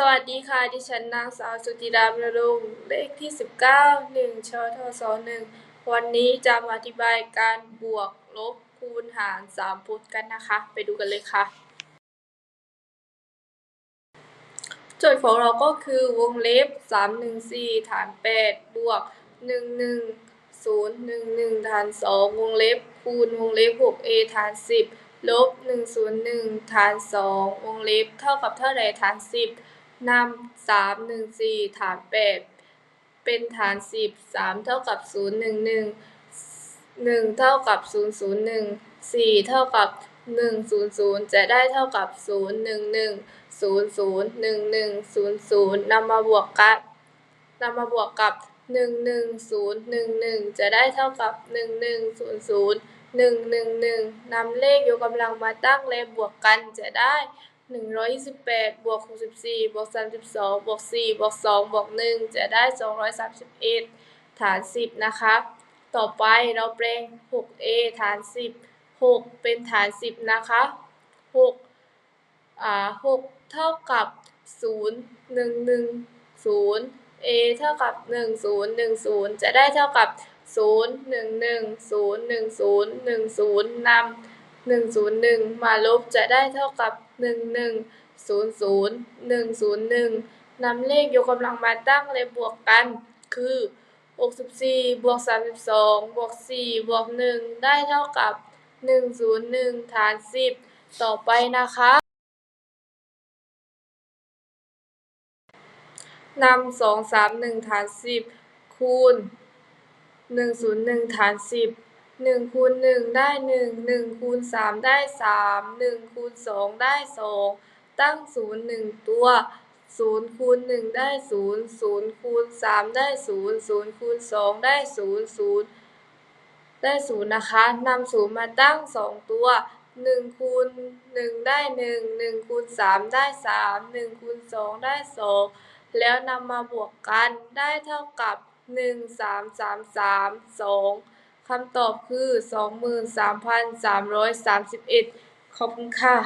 สวัสดีค่ะ ดิฉันนางสาวสุจิรามระลุงเลขที่ 19 1ชทศ1วันนี้จะมาอธิบายการบวกลบคูณหารสามพจน์กันนะคะ ไปดูกันเลยค่ะ โจทย์ของเราก็คือวงเล็บ 314 ฐาน 8 บวก 11011 ฐาน 2 วงเล็บ คูณวงเล็บ 6a ฐาน 10 ลบ 101 ฐาน 2 วงเล็บ เท่ากับเท่าใดฐาน 10 นำสามหนึ่งสี่ฐานแปดเป็นฐานสิบสามเท่ากับศูนย์หนึ่งหนึ่งหนึ่งเท่ากับศูนย์ศูนย์หนึ่งสี่เท่ากับหนึ่งศูนย์ศูนย์จะได้เท่ากับศูนย์หนึ่งหนึ่งศูนย์ศูนย์หนึ่งหนึ่งศูนย์ศูนย์นำมาบวกกันนำมาบวกกับหนึ่งหนึ่งศูนย์หนึ่งหนึ่งจะได้เท่ากับหนึ่งหนึ่งศูนย์ศูนย์หนึ่งหนึ่งหนึ่งนำเลขยกกำลังมาตั้งเลขบวกกันจะได้ หนึ่งร้อยยี่สิบแปดบวกหกสิบสี่บวกสามสิบสองบวกสี่บวกสองบวกหนึ่งจะได้สองร้อยสามสิบเอ็ดฐานสิบนะคะ ต่อไปเราแปลงหกเอฐานสิบหกเป็นฐานสิบนะคะหกอ่าหกเท่ากับศูนย์หนึ่งหนึ่งศูนย์เอเท่ากับหนึ่งศูนย์หนึ่งศูนย์จะได้เท่ากับศูนย์หนึ่งหนึ่งศูนย์หนึ่งศูนย์หนึ่งศูนย์นำ หนึ่งศูนย์หนึ่งมาลบจะได้เท่ากับหนึ่งหนึ่งศูนย์ศูนย์หนึ่งศูนย์หนึ่งนำเลขยกกำลังมาตั้งเลยบวกกัน คือหกสิบสี่บวกสามสิบสองบวกสี่บวกหนึ่งได้เท่ากับหนึ่งศูนย์หนึ่งฐานสิบต่อไปนะคะนำสองสามหนึ่งฐานสิบคูณหนึ่งศูนย์หนึ่งฐานสิบ หนึ่งคูณหนึ่งได้หนึ่งหนึ่งคูณสามได้สามหนึ่งคูณสองได้สองตั้งศูนย์หนึ่งตัวศูนย์คูณหนึ่งได้ศูนย์ศูนย์คูณสามได้ศูนย์ศูนย์คูณสองได้ศูนย์ศูนย์ได้ศูนย์นะคะนำศูนย์มาตั้งสองตัวหนึ่งคูณหนึ่งได้หนึ่งหนึ่งคูณสามได้สามหนึ่งคูณสองได้สองแล้วนำมาบวกกันได้เท่ากับหนึ่งสามสามสามสอง คำตอบคือ 23,331 ขอบคุณค่ะ